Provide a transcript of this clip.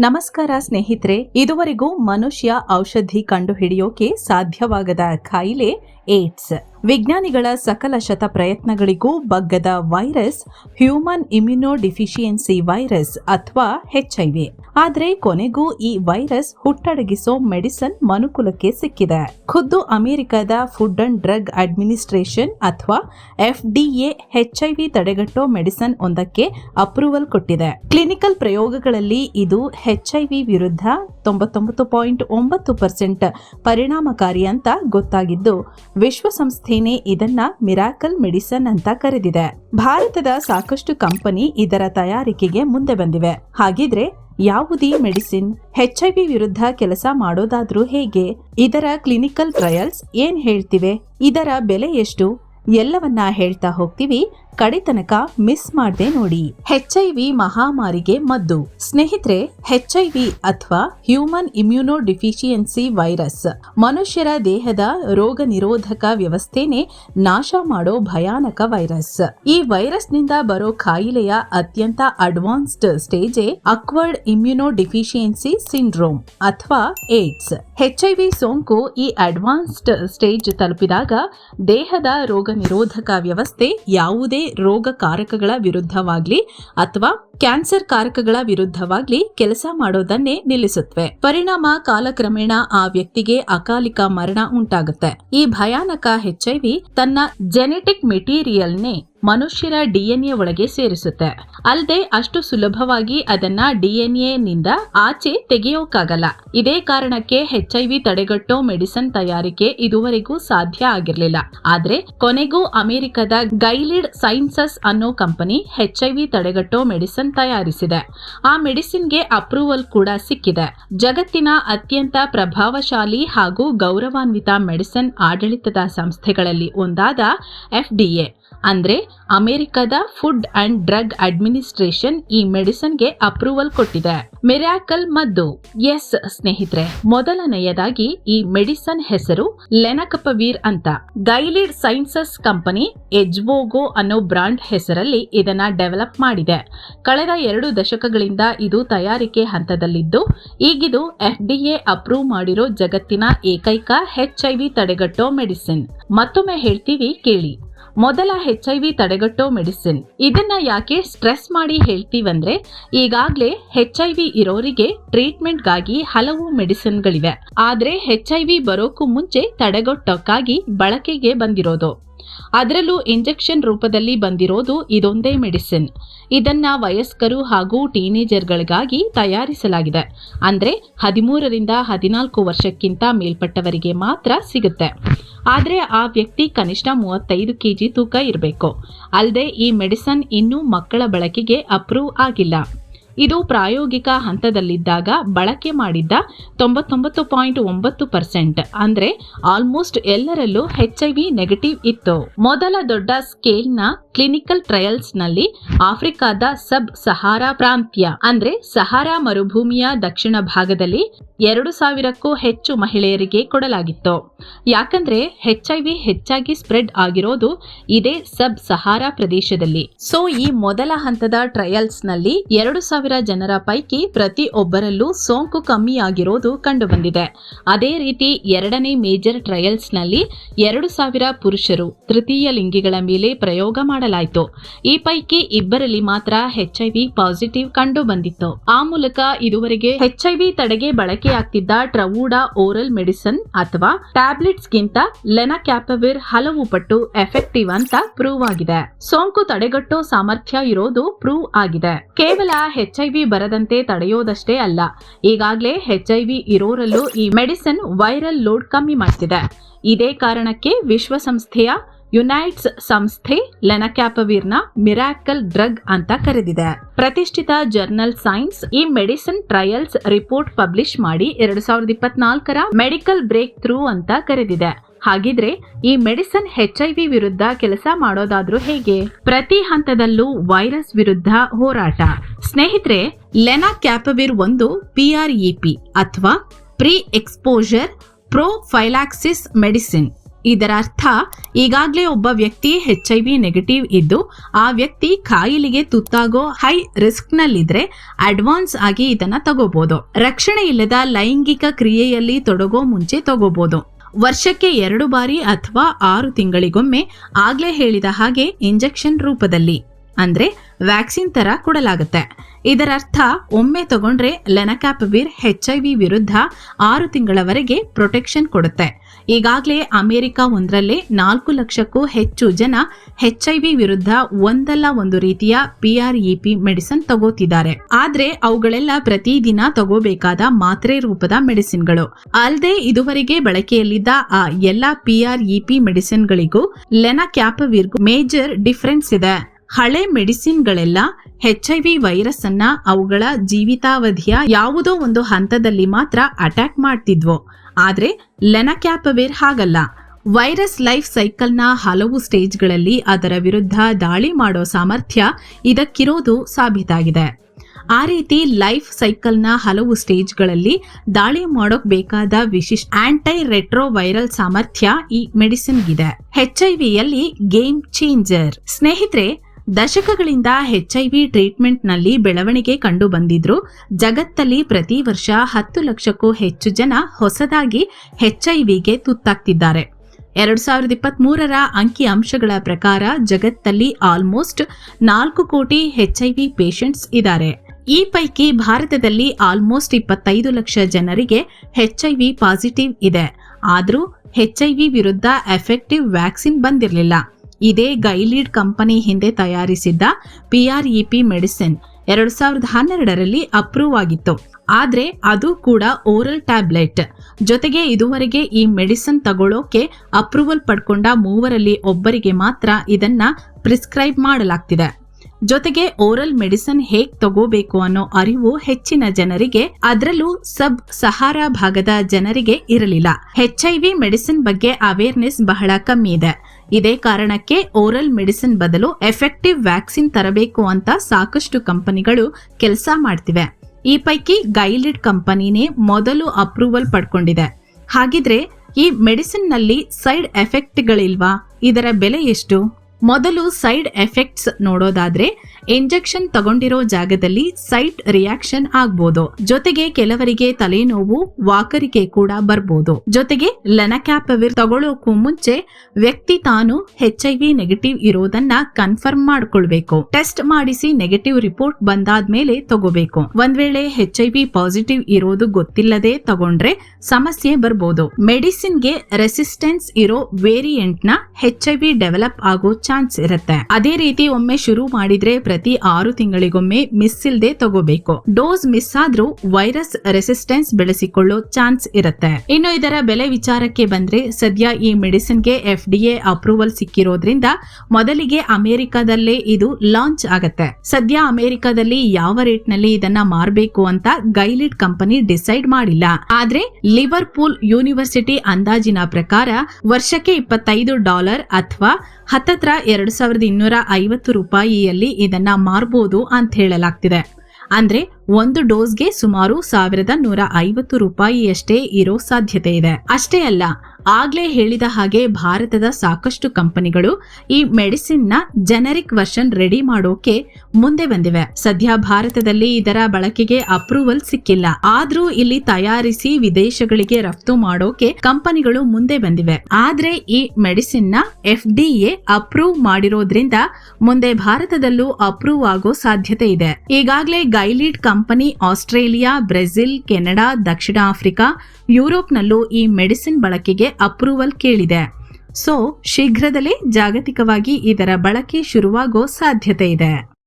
ನಮಸ್ಕಾರ ಸ್ನೇಹಿತರೆ ಇದುವರೆಗೂ ಮನುಷ್ಯ ಔಷಧಿ ಕಂಡುಹಿಡಿಯೋಕೆ ಸಾಧ್ಯವಾಗದ ಕಾಯಿಲೆ ಏಡ್ಸ್. ವಿಜ್ಞಾನಿಗಳ ಸಕಲ ಶತ ಪ್ರಯತ್ನಗಳಿಗೂ ಬಗ್ಗದ virus, human immunodeficiency virus ಅಥವಾ ಹೆಚ್ಐವಿ ಆದರೆ ಕೊನೆಗೂ ಈ ವೈರಸ್ ಹುಟ್ಟಡಗಿಸೋ ಮೆಡಿಸನ್ ಮನುಕುಲಕ್ಕೆ ಸಿಕ್ಕಿದೆ. ಖುದ್ದು ಅಮೆರಿಕದ ಫುಡ್ ಅಂಡ್ ಡ್ರಗ್ ಅಡ್ಮಿನಿಸ್ಟ್ರೇಷನ್ ಅಥವಾ ಎಫ್ಡಿಎ ಹೆಚ್ಐವಿ ತಡೆಗಟ್ಟೋ ಮೆಡಿಸನ್ ಒಂದಕ್ಕೆ ಅಪ್ರೂವಲ್ ಕೊಟ್ಟಿದೆ. ಕ್ಲಿನಿಕಲ್ ಪ್ರಯೋಗಗಳಲ್ಲಿ ಇದು ಹೆಚ್ಐವಿ ವಿರುದ್ಧ ತೊಂಬತ್ತೊಂಬತ್ತು ಒಂಬತ್ತು ಪರ್ಸೆಂಟ್ ಪರಿಣಾಮಕಾರಿ ಅಂತ ಗೊತ್ತಾಗಿದ್ದು ವಿಶ್ವಸಂಸ್ಥೆನೇ ಇದನ್ನ ಮಿರಾಕಲ್ ಮೆಡಿಸನ್ ಅಂತ ಕರೆದಿದೆ. ಭಾರತದ ಸಾಕಷ್ಟು ಕಂಪನಿ ಇದರ ತಯಾರಿಕೆಗೆ ಮುಂದೆ ಬಂದಿವೆ. ಹಾಗಿದ್ರೆ ಯಾವುದೇ ಮೆಡಿಸಿನ್ ಹೆಚ್ ಐ ವಿ ವಿರುದ್ಧ ಕೆಲಸ ಮಾಡೋದಾದ್ರೂ ಹೇಗೆ? ಇದರ ಕ್ಲಿನಿಕಲ್ ಟ್ರಯಲ್ಸ್ ಏನ್ ಹೇಳ್ತಿವೆ? ಇದರ ಬೆಲೆ ಎಷ್ಟು? ಎಲ್ಲವನ್ನ ಹೇಳ್ತಾ ಹೋಗ್ತೀವಿ. ಕಡೆತನಕ ಮಿಸ್ ಮಾಡದೆ ನೋಡಿ. ಹೆಚ್ ಐ ವಿ ಮಹಾಮಾರಿಗೆ ಮದ್ದು. ಸ್ನೇಹಿತರೆ ಹೆಚ್ ಐ ವಿ ಅಥವಾ ಹ್ಯೂಮನ್ ಇಮ್ಯುನೋ ಡಿಫಿಷಿಯನ್ಸಿ ವೈರಸ್ ಮನುಷ್ಯರ ದೇಹದ ರೋಗ ನಿರೋಧಕ ವ್ಯವಸ್ಥೆನೆ ನಾಶ ಮಾಡೋ ಭಯಾನಕ ವೈರಸ್ ಈ ವೈರಸ್ನಿಂದ ಬರೋ ಕಾಯಿಲೆಯ ಅತ್ಯಂತ ಅಡ್ವಾನ್ಸ್ಡ್ ಸ್ಟೇಜೆ ಅಕ್ವರ್ಡ್ ಇಮ್ಯುನೋ ಡಿಫಿಷಿಯನ್ಸಿ ಸಿಂಡ್ರೋಮ್ ಅಥವಾ ಏಡ್ಸ್ ವಿ ಸೋಂಕು ಈ ಅಡ್ವಾನ್ಸ್ಡ್ ಸ್ಟೇಜ್ ತಲುಪಿದಾಗ ದೇಹದ ರೋಗ ನಿರೋಧಕ ವ್ಯವಸ್ಥೆ ಯಾವುದೇ ರೋಗಕಾರಕಗಳ ವಿರುದ್ಧವಾಗ್ಲಿ ಅಥವಾ ಕ್ಯಾನ್ಸರ್ ಕಾರಕಗಳ ವಿರುದ್ಧವಾಗ್ಲಿ ಕೆಲಸ ಮಾಡೋದನ್ನೇ ನಿಲ್ಲಿಸುತ್ತವೆ ಪರಿಣಾಮ ಕಾಲಕ್ರಮೇಣ ಆ ವ್ಯಕ್ತಿಗೆ ಅಕಾಲಿಕ ಮರಣ ಉಂಟಾಗುತ್ತೆ. ಈ ಭಯಾನಕ ಹೆಚ್ಐವಿ ತನ್ನ ಜೆನೆಟಿಕ್ ಮೆಟೀರಿಯಲ್ನೇ ಮನುಷ್ಯರ ಡಿಎನ್ಎ ಒಳಗೆ ಸೇರಿಸುತ್ತೆ. ಅಲ್ಲದೆ ಅಷ್ಟು ಸುಲಭವಾಗಿ ಅದನ್ನ ಡಿಎನ್ಎ ನಿಂದ ಆಚೆ ತೆಗೆಯೋಕ್ಕಾಗಲ್ಲ ಇದೇ ಕಾರಣಕ್ಕೆ ಹೆಚ್ ಐ ವಿ ತಡೆಗಟ್ಟೋ ಮೆಡಿಸನ್ ತಯಾರಿಕೆ ಇದುವರೆಗೂ ಸಾಧ್ಯ ಆಗಿರಲಿಲ್ಲ. ಆದ್ರೆ ಕೊನೆಗೂ ಅಮೆರಿಕದ ಗೈಲಿಡ್ ಸೈನ್ಸಸ್ ಅನ್ನೋ ಕಂಪನಿ ವಿ ತಡೆಗಟ್ಟೋ ಮೆಡಿಸನ್ ತಯಾರಿಸಿದೆ. ಆ ಮೆಡಿಸಿನ್ಗೆ ಅಪ್ರೂವಲ್ ಕೂಡ ಸಿಕ್ಕಿದೆ. ಜಗತ್ತಿನ ಅತ್ಯಂತ ಪ್ರಭಾವಶಾಲಿ ಹಾಗೂ ಗೌರವಾನ್ವಿತ ಮೆಡಿಸನ್ ಆಡಳಿತದ ಸಂಸ್ಥೆಗಳಲ್ಲಿ ಒಂದಾದ ಎಫ್ಡಿಎ ಅಂದ್ರೆ ಅಮೆರಿಕದ ಫುಡ್ ಅಂಡ್ ಡ್ರಗ್ ಅಡ್ಮಿನಿಸ್ಟ್ರೇಷನ್ ಈ ಮೆಡಿಸನ್ಗೆ ಅಪ್ರೂವಲ್ ಕೊಟ್ಟಿದೆ. ಮೆರಾಕಲ್ ಮದ್ದು. ಎಸ್, ಸ್ನೇಹಿತರೆ, ಮೊದಲನೆಯದಾಗಿ ಈ ಮೆಡಿಸನ್ ಹೆಸರು ಲೆನಕಪವೀರ್ ಅಂತ. ಗೈಲಿಡ್ ಸೈನ್ಸಸ್ ಕಂಪನಿ ಎಜ್ವೋಗೋ ಅನ್ನೋ ಬ್ರಾಂಡ್ ಹೆಸರಲ್ಲಿ ಇದನ್ನ ಡೆವಲಪ್ ಮಾಡಿದೆ. ಕಳೆದ ಎರಡು ದಶಕಗಳಿಂದ ಇದು ತಯಾರಿಕೆ ಹಂತದಲ್ಲಿದ್ದು, ಈಗಿದು ಎಫ್ಡಿಎ ಅಪ್ರೂವ್ ಮಾಡಿರೋ ಜಗತ್ತಿನ ಏಕೈಕ ಹೆಚ್ಐವಿ ತಡೆಗಟ್ಟೋ ಮೆಡಿಸಿನ್. ಮತ್ತೊಮ್ಮೆ ಹೇಳ್ತೀವಿ, ಕೇಳಿ. ಮೊದಲ ಹೆಚ್ ಐ ವಿ ತಡೆಗಟ್ಟೋ ಮೆಡಿಸಿನ್. ಇದನ್ನ ಯಾಕೆ ಸ್ಟ್ರೆಸ್ ಮಾಡಿ ಹೇಳ್ತೀವಂದ್ರೆ, ಈಗಾಗ್ಲೇ ವಿ ಇರೋರಿಗೆ ಟ್ರೀಟ್ಮೆಂಟ್ಗಾಗಿ ಹಲವು ಮೆಡಿಸಿನ್ಗಳಿವೆ. ಆದ್ರೆ ಹೆಚ್ ಐ ವಿ ಬರೋಕ್ಕೂ ಮುಂಚೆ ತಡೆಗಟ್ಟೋಕ್ಕಾಗಿ ಬಳಕೆಗೆ ಬಂದಿರೋದು. ಅದರಲ್ಲೂ ಇಂಜೆಕ್ಷನ್ ರೂಪದಲ್ಲಿ ಬಂದಿರೋದು ಇದೊಂದೇ ಮೆಡಿಸಿನ್. ಇದನ್ನ ವಯಸ್ಕರು ಹಾಗೂ ಟೀನೇಜರ್ಗಳಿಗಾಗಿ ತಯಾರಿಸಲಾಗಿದೆ. ಅಂದ್ರೆ ಹದಿಮೂರರಿಂದ ಹದಿನಾಲ್ಕು ವರ್ಷಕ್ಕಿಂತ ಮೇಲ್ಪಟ್ಟವರಿಗೆ ಮಾತ್ರ ಸಿಗುತ್ತೆ. ಆದರೆ ಆ ವ್ಯಕ್ತಿ ಕನಿಷ್ಠ ಮೂವತ್ತೈದು ಕೆ ಜಿ ತೂಕ ಇರಬೇಕು. ಅಲ್ಲದೆ ಈ ಮೆಡಿಸನ್ ಇನ್ನೂ ಮಕ್ಕಳ ಬಳಕೆಗೆ ಅಪ್ರೂವ್ ಆಗಿಲ್ಲ. ಇದು ಪ್ರಾಯೋಗಿಕ ಹಂತದಲ್ಲಿದ್ದಾಗ ಬಳಕೆ ಮಾಡಿದ್ದ ತೊಂಬತ್ತೊಂಬತ್ತು ಪಾಯಿಂಟ್ ಒಂಬತ್ತು ಪರ್ಸೆಂಟ್. ಅಂದ್ರೆ ಆಲ್ಮೋಸ್ಟ್ ಎಲ್ಲರಲ್ಲೂ ಹೆಚ್ ಐ ವಿ ನೆಗೆಟಿವ್ ಇತ್ತು. ಮೊದಲ ದೊಡ್ಡ ಸ್ಕೇಲ್ನ ಕ್ಲಿನಿಕಲ್ ಟ್ರಯಲ್ಸ್ನಲ್ಲಿ ಆಫ್ರಿಕಾದ ಸಬ್ ಸಹಾರಾ ಪ್ರಾಂತ್ಯ, ಅಂದ್ರೆ ಸಹಾರಾ ಮರುಭೂಮಿಯ ದಕ್ಷಿಣ ಭಾಗದಲ್ಲಿ ಎರಡು ಸಾವಿರಕ್ಕೂ ಹೆಚ್ಚು ಮಹಿಳೆಯರಿಗೆ ಕೊಡಲಾಗಿತ್ತು. ಯಾಕಂದ್ರೆ ವಿ ಹೆಚ್ಚಾಗಿ ಸ್ಪ್ರೆಡ್ ಆಗಿರೋದು ಇದೇ ಸಬ್ ಸಹಾರಾ ಪ್ರದೇಶದಲ್ಲಿ. ಸೊ ಈ ಮೊದಲ ಹಂತದ ಟ್ರಯಲ್ಸ್ನಲ್ಲಿ ಎರಡು ಸಾವಿರ ಜನರ ಪೈಕಿ ಪ್ರತಿ ಒಬ್ಬರಲ್ಲೂ ಸೋಂಕು ಕಮ್ಮಿ ಆಗಿರೋದು ಕಂಡುಬಂದಿದೆ. ಅದೇ ರೀತಿ ಎರಡನೇ ಮೇಜರ್ ಟ್ರಯಲ್ಸ್ನಲ್ಲಿ ಎರಡು ಸಾವಿರ ಪುರುಷರು ತೃತೀಯ ಲಿಂಗಿಗಳ ಮೇಲೆ ಪ್ರಯೋಗ ಮಾಡಲಾಯಿತು. ಈ ಪೈಕಿ ಇಬ್ಬರಲ್ಲಿ ಮಾತ್ರ ಹೆಚ್ಐವಿ ಪಾಸಿಟಿವ್ ಕಂಡು ಬಂದಿತ್ತು ಆ ಮೂಲಕ ಇದುವರೆಗೆ ಹೆಚ್ಐವಿ ತಡೆಗೆ ಬಳಕೆಯಾಗ್ತಿದ್ದ ಟ್ರವೂಡಾ ಓರಲ್ ಮೆಡಿಸನ್ ಅಥವಾ ಟ್ಯಾಬ್ಲೆಟ್ಸ್ ಗಿಂತ ಲೆನಕ್ಯಾಪವಿರ್ ಹಲವು ಪಟ್ಟು ಎಫೆಕ್ಟಿವ್ ಅಂತ ಪ್ರೂವ್ ಆಗಿದೆ. ಸೋಂಕು ತಡೆಗಟ್ಟೋ ಸಾಮರ್ಥ್ಯ ಇರೋದು ಪ್ರೂವ್ ಆಗಿದೆ. ಕೇವಲ ಹೆಚ್ಐವಿ ಬರದಂತೆ ತಡೆಯೋದಷ್ಟೇ ಅಲ್ಲ. ಈಗಾಗಲೇ ಹೆಚ್ ಐ ವಿ ಇರೋರಲ್ಲೂ ಈ ಮೆಡಿಸಿನ್ ವೈರಲ್ ಲೋಡ್ ಕಮ್ಮಿ ಮಾಡ್ತಿದೆ. ಇದೇ ಕಾರಣಕ್ಕೆ ವಿಶ್ವಸಂಸ್ಥೆಯ ಯುನೈಟ್ಸ್ ಸಂಸ್ಥೆ ಲೆನಕ್ಯಾಪವಿರ್ನ ಮಿರಾಕಲ್ ಡ್ರಗ್ ಅಂತ ಕರೆದಿದೆ. ಪ್ರತಿಷ್ಠಿತ ಜರ್ನಲ್ ಸೈನ್ಸ್ ಈ ಮೆಡಿಸಿನ್ ಟ್ರಯಲ್ಸ್ ರಿಪೋರ್ಟ್ ಪಬ್ಲಿಷ್ ಮಾಡಿ ಎರಡು ಸಾವಿರದ ಇಪ್ಪತ್ನಾಲ್ಕರ ಮೆಡಿಕಲ್ ಬ್ರೇಕ್ ಥ್ರೂ ಅಂತ ಕರೆದಿದೆ. ಹಾಗಿದ್ರೆ ಈ ಮೆಡಿಸನ್ ಎಚ್ ಐ ವಿ ವಿರುದ್ಧ ಕೆಲಸ ಮಾಡೋದಾದ್ರೂ ಹೇಗೆ? ಪ್ರತಿ ಹಂತದಲ್ಲೂ ವೈರಸ್ ವಿರುದ್ಧ ಹೋರಾಟ. ಸ್ನೇಹಿತರೆ ಲೆನಾ ಕ್ಯಾಪವಿರ್ ಒಂದು ಪಿಆರ್ಇಪಿ ಅಥವಾ ಪ್ರೀ ಎಕ್ಸ್ಪೋಜರ್ ಪ್ರೊಫೈಲಾಕ್ಸಿಸ್ ಮೆಡಿಸಿನ್ ಇದರ ಅರ್ಥ, ಈಗಾಗಲೇ ಒಬ್ಬ ವ್ಯಕ್ತಿ ಹೆಚ್ ಐ ವಿ ನೆಗೆಟಿವ್ ಇದ್ದು, ಆ ವ್ಯಕ್ತಿ ಕಾಯಿಲೆಗೆ ತುತ್ತಾಗೋ ಹೈ ರಿಸ್ಕ್ ನಲ್ಲಿದ್ರೆ ಅಡ್ವಾನ್ಸ್ ಆಗಿ ಇದನ್ನ ತಗೋಬಹುದು ರಕ್ಷಣೆ ಇಲ್ಲದ ಲೈಂಗಿಕ ಕ್ರಿಯೆಯಲ್ಲಿ ತೊಡಗೋ ಮುಂಚೆ ತಗೋಬಹುದು ವರ್ಷಕ್ಕೆ ಎರಡು ಬಾರಿ ಅಥವಾ ಆರು ತಿಂಗಳಿಗೊಮ್ಮೆ ಆಗ್ಲೇ ಹೇಳಿದ ಹಾಗೆ ಇಂಜೆಕ್ಷನ್ ರೂಪದಲ್ಲಿ, ಅಂದ್ರೆ ವ್ಯಾಕ್ಸಿನ್ ತರ ಕೊಡಲಾಗುತ್ತೆ. ಇದರರ್ಥ, ಒಮ್ಮೆ ತಗೊಂಡ್ರೆ ಲೆನಕ್ಯಾಪವಿರ್ ಹೆಚ್ ಐ ವಿ ವಿರುದ್ಧ ಆರು ತಿಂಗಳವರೆಗೆ ಪ್ರೊಟೆಕ್ಷನ್ ಕೊಡುತ್ತೆ. ಈಗಾಗಲೇ ಅಮೆರಿಕ ಒಂದರಲ್ಲೇ ನಾಲ್ಕು ಲಕ್ಷಕ್ಕೂ ಹೆಚ್ಚು ಜನ ಎಚ್ ಐ ವಿ ವಿರುದ್ಧ ಒಂದಲ್ಲ ಒಂದು ರೀತಿಯ P R E P medicine ತಗೋತಿದ್ದಾರೆ. ಆದ್ರೆ ಅವುಗಳೆಲ್ಲ ಪ್ರತಿದಿನ ತಗೋಬೇಕಾದ ಮಾತ್ರೆ ರೂಪದ ಮೆಡಿಸಿನ್ಗಳು. ಅಲ್ಲದೆ ಇದುವರೆಗೆ ಬಳಕೆಯಲ್ಲಿದ್ದ ಆ ಎಲ್ಲ ಪಿ ಆರ್ ಇ ಪಿ ಮೆಡಿಸಿನ್ಗಳಿಗೂ ಲೆನಕ್ಯಾಪವಿರ್ಗೂ ಮೇಜರ್ ಡಿಫರೆನ್ಸ್ ಇದೆ. ಹಳೆ ಮೆಡಿಸಿನ್ಗಳೆಲ್ಲ ಹೆಚ್ ಐ ವಿ ವೈರಸ್ ಅನ್ನ ಅವುಗಳ ಜೀವಿತಾವಧಿಯ ಯಾವುದೋ ಒಂದು ಹಂತದಲ್ಲಿ ಮಾತ್ರ ಅಟ್ಯಾಕ್ ಮಾಡ್ತಿದ್ವು. ಆದ್ರೆ ಲೆನಕ್ಯಾಪವೇರ್ ಹಾಗಲ್ಲ. ವೈರಸ್ ಲೈಫ್ ಸೈಕಲ್ನ ಹಲವು ಸ್ಟೇಜ್ಗಳಲ್ಲಿ ಅದರ ವಿರುದ್ಧ ದಾಳಿ ಮಾಡೋ ಸಾಮರ್ಥ್ಯ ಇದಕ್ಕಿರೋದು ಸಾಬೀತಾಗಿದೆ. ಆ ರೀತಿ ಲೈಫ್ ಸೈಕಲ್ನ ಹಲವು ಸ್ಟೇಜ್ಗಳಲ್ಲಿ ದಾಳಿ ಮಾಡೋಕ್ ಬೇಕಾದ ವಿಶಿಷ್ಟ ಆಂಟೈ ರೆಟ್ರೋ ವೈರಲ್ ಸಾಮರ್ಥ್ಯ ಈ ಮೆಡಿಸಿನ್ಗಿದೆ. ಎಚ್ ಐ ವಿಯಲ್ಲಿ ಗೇಮ್ ಚೇಂಜರ್. ಸ್ನೇಹಿತರೆ ದಶಕಗಳಿಂದ ಎಚ್ ಐ ವಿ ಟ್ರೀಟ್ಮೆಂಟ್ನಲ್ಲಿ ಬೆಳವಣಿಗೆ ಕಂಡು ಬಂದಿದ್ರು. ಜಗತ್ತಲ್ಲಿ ಪ್ರತಿ ವರ್ಷ ಹತ್ತು ಲಕ್ಷಕ್ಕೂ ಹೆಚ್ಚು ಜನ ಹೊಸದಾಗಿ ಎಚ್ ಐ ವಿಗೆ ತುತ್ತಾಗ್ತಿದ್ದಾರೆ. ಎರಡು ಸಾವಿರದ ಇಪ್ಪತ್ತ್ಮೂರರ ಅಂಕಿ ಅಂಶಗಳ ಪ್ರಕಾರ ಜಗತ್ತಲ್ಲಿ ಆಲ್ಮೋಸ್ಟ್ ನಾಲ್ಕು ಕೋಟಿ ಎಚ್ ಐ ವಿ ಪೇಷಂಟ್ಸ್ ಇದ್ದಾರೆ. ಈ ಪೈಕಿ ಭಾರತದಲ್ಲಿ ಆಲ್ಮೋಸ್ಟ್ ಇಪ್ಪತ್ತೈದು ಲಕ್ಷ ಜನರಿಗೆ ಎಚ್ ಐ ವಿ ಪಾಸಿಟಿವ್ ಇದೆ. ಆದರೂ ಎಚ್ ಐ ವಿ ವಿರುದ್ಧ ಎಫೆಕ್ಟಿವ್ ವ್ಯಾಕ್ಸಿನ್ ಬಂದಿರಲಿಲ್ಲ. ಇದೇ ಗೈಲೀಡ್ ಕಂಪನಿ ಹಿಂದೆ ತಯಾರಿಸಿದ್ದ ಪಿ ಆರ್ ಮೆಡಿಸಿನ್ ಎರಡು ಸಾವಿರದ ಹನ್ನೆರಡರಲ್ಲಿ ಅಪ್ರೂವ್ ಆಗಿತ್ತು. ಆದ್ರೆ ಅದು ಕೂಡ ಓರಲ್ ಟ್ಯಾಬ್ಲೆಟ್. ಜೊತೆಗೆ ಇದುವರೆಗೆ ಈ ಮೆಡಿಸಿನ್ ತಗೊಳ್ಳೋಕೆ ಅಪ್ರೂವಲ್ ಪಡ್ಕೊಂಡ ಮೂವರಲ್ಲಿ ಒಬ್ಬರಿಗೆ ಮಾತ್ರ ಇದನ್ನ ಪ್ರಿಸ್ಕ್ರೈಬ್ ಮಾಡಲಾಗ್ತಿದೆ. ಜೊತೆಗೆ ಓರಲ್ ಮೆಡಿಸಿನ್ ಹೇಗ್ ತಗೋಬೇಕು ಅನ್ನೋ ಅರಿವು ಹೆಚ್ಚಿನ ಜನರಿಗೆ, ಅದರಲ್ಲೂ ಸಬ್ ಸಹಾರಾ ಭಾಗದ ಜನರಿಗೆ ಇರಲಿಲ್ಲ. ಹೆಚ್ ಐ ವಿ ಮೆಡಿಸಿನ್ ಬಗ್ಗೆ ಅವೇರ್ನೆಸ್ ಬಹಳ ಕಮ್ಮಿ ಇದೆ. ಇದೇ ಕಾರಣಕ್ಕೆ ಓರಲ್ ಮೆಡಿಸಿನ್ ಬದಲು ಎಫೆಕ್ಟಿವ್ ವ್ಯಾಕ್ಸಿನ್ ತರಬೇಕು ಅಂತ ಸಾಕಷ್ಟು ಕಂಪನಿಗಳು ಕೆಲಸ ಮಾಡ್ತಿವೆ. ಈ ಪೈಕಿ ಗೈಲಿಡ್ ಕಂಪನಿನೇ ಮೊದಲು ಅಪ್ರೂವಲ್ ಪಡ್ಕೊಂಡಿದೆ. ಹಾಗಿದ್ರೆ ಈ ಮೆಡಿಸಿನ್ನಲ್ಲಿ ಸೈಡ್ ಎಫೆಕ್ಟ್ಗಳಿಲ್ವಾ? ಇದರ ಬೆಲೆ ಎಷ್ಟು? ಮೊದಲು ಸೈಡ್ ಎಫೆಕ್ಟ್ಸ್ ನೋಡೋದಾದ್ರೆ ಇಂಜೆಕ್ಷನ್ ತಗೊಂಡಿರೋ ಜಾಗದಲ್ಲಿ ಸೈಟ್ ರಿಯಾಕ್ಷನ್ ಆಗ್ಬೋದು. ಜೊತೆಗೆ ಕೆಲವರಿಗೆ ತಲೆನೋವು ವಾಕರಿಕೆ ಕೂಡ ಬರ್ಬೋದು. ಜೊತೆಗೆ ಲೆನಕ್ಯಾಪವಿರ್ ತಗೊಳ್ಳೋಕು ಮುಂಚೆ ವ್ಯಕ್ತಿ ತಾನು ಹೆಚ್ ಐ ವಿ ನೆಗೆಟಿವ್ ಇರೋದನ್ನ ಕನ್ಫರ್ಮ್ ಮಾಡ್ಕೊಳ್ಬೇಕು. ಟೆಸ್ಟ್ ಮಾಡಿಸಿ ನೆಗೆಟಿವ್ ರಿಪೋರ್ಟ್ ಬಂದಾದ್ಮೇಲೆ ತಗೋಬೇಕು. ಒಂದ್ ವೇಳೆ ಹೆಚ್ ಐ ವಿ ಪಾಸಿಟಿವ್ ಇರೋದು ಗೊತ್ತಿಲ್ಲದೆ ತಗೊಂಡ್ರೆ ಸಮಸ್ಯೆ ಬರ್ಬೋದು. ಮೆಡಿಸಿನ್ಗೆ ರೆಸಿಸ್ಟೆನ್ಸ್ ಇರೋ ವೇರಿಯಂಟ್ನ ಹೆಚ್ ಐ ವಿ ಡೆವಲಪ್ ಆಗೋ ಚಾನ್ಸ್ ಇರುತ್ತೆ. ಅದೇ ರೀತಿ ಒಮ್ಮೆ ಶುರು ಮಾಡಿದ್ರೆ ಪ್ರತಿ ಆರು ತಿಂಗಳಿಗೊಮ್ಮೆ ಮಿಸ್ ಇಲ್ದೆ ತಗೋಬೇಕು. ಡೋಸ್ ಮಿಸ್ ಆದ್ರೂ ವೈರಸ್ ರೆಸಿಸ್ಟೆನ್ಸ್ ಬೆಳೆಸಿಕೊಳ್ಳೋ ಚಾನ್ಸ್ ಇರುತ್ತೆ. ಇನ್ನು ಇದರ ಬೆಲೆ ವಿಚಾರಕ್ಕೆ ಬಂದ್ರೆ ಸದ್ಯ ಈ ಮೆಡಿಸಿನ್ಗೆ ಎಫ್ ಡಿ ಎ ಅಪ್ರೂವಲ್ ಸಿಕ್ಕಿರೋದ್ರಿಂದ ಮೊದಲಿಗೆ ಅಮೆರಿಕದಲ್ಲೇ ಇದು ಲಾಂಚ್ ಆಗತ್ತೆ. ಸದ್ಯ ಅಮೆರಿಕದಲ್ಲಿ ಯಾವ ರೇಟ್ನಲ್ಲಿ ಇದನ್ನ ಮಾರಬೇಕು ಅಂತ ಗೈಲಿಡ್ ಕಂಪನಿ ಡಿಸೈಡ್ ಮಾಡಿಲ್ಲ. ಆದ್ರೆ ಲಿವರ್ಪೂಲ್ ಯೂನಿವರ್ಸಿಟಿ ಅಂದಾಜಿನ ಪ್ರಕಾರ ವರ್ಷಕ್ಕೆ ಇಪ್ಪತ್ತೈದು ಡಾಲರ್ ಅಥವಾ ಹತ್ತತ್ರ ಎರಡು ಸಾವಿರದ ಇನ್ನೂರ ಐವತ್ತು ರೂಪಾಯಿಯಲ್ಲಿ ಇದನ್ನ ಮಾರ್ಬೋದು ಅಂತ ಹೇಳಲಾಗ್ತಿದೆ. ಅಂದ್ರೆ ಒಂದು ಡೋಸ್ಗೆ ಸುಮಾರು ಸಾವಿರದ ನೂರ ಐವತ್ತು ರೂಪಾಯಿಯಷ್ಟೇ ಇರೋ ಸಾಧ್ಯತೆ ಇದೆ. ಅಷ್ಟೇ ಅಲ್ಲ ಆಗ್ಲೇ ಹೇಳಿದ ಹಾಗೆ ಭಾರತದ ಸಾಕಷ್ಟು ಕಂಪನಿಗಳು ಈ ಮೆಡಿಸಿನ್ನ ಜೆನೆರಿಕ್ ವರ್ಷನ್ ರೆಡಿ ಮಾಡೋಕೆ ಮುಂದೆ ಬಂದಿವೆ. ಸದ್ಯ ಭಾರತದಲ್ಲಿ ಇದರ ಬಳಕೆಗೆ ಅಪ್ರೂವಲ್ ಸಿಕ್ಕಿಲ್ಲ. ಆದ್ರೂ ಇಲ್ಲಿ ತಯಾರಿಸಿ ವಿದೇಶಗಳಿಗೆ ರಫ್ತು ಮಾಡೋಕೆ ಕಂಪನಿಗಳು ಮುಂದೆ ಬಂದಿವೆ. ಆದ್ರೆ ಈ ಮೆಡಿಸಿನ್ನ ಎಫ್ ಡಿ ಎ ಅಪ್ರೂವ್ ಮಾಡಿರೋದ್ರಿಂದ ಮುಂದೆ ಭಾರತದಲ್ಲೂ ಅಪ್ರೂವ್ ಆಗೋ ಸಾಧ್ಯತೆ ಇದೆ. ಈಗಾಗಲೇ Gilead company Australia, Brazil, Canada, ದಕ್ಷಿಣ ಆಫ್ರಿಕಾ, ಯುರೋಪ್ನಲ್ಲೂ ಈ ಮೆಡಿಸಿನ್ ಬಳಕೆಗೆ ಅಪ್ರೂವಲ್ ಕೇಳಿದೆ. ಸೊ ಶೀಘ್ರದಲ್ಲೇ ಜಾಗತಿಕವಾಗಿ ಇದರ ಬಳಕೆ ಶುರುವಾಗೋ ಸಾಧ್ಯತೆ ಇದೆ.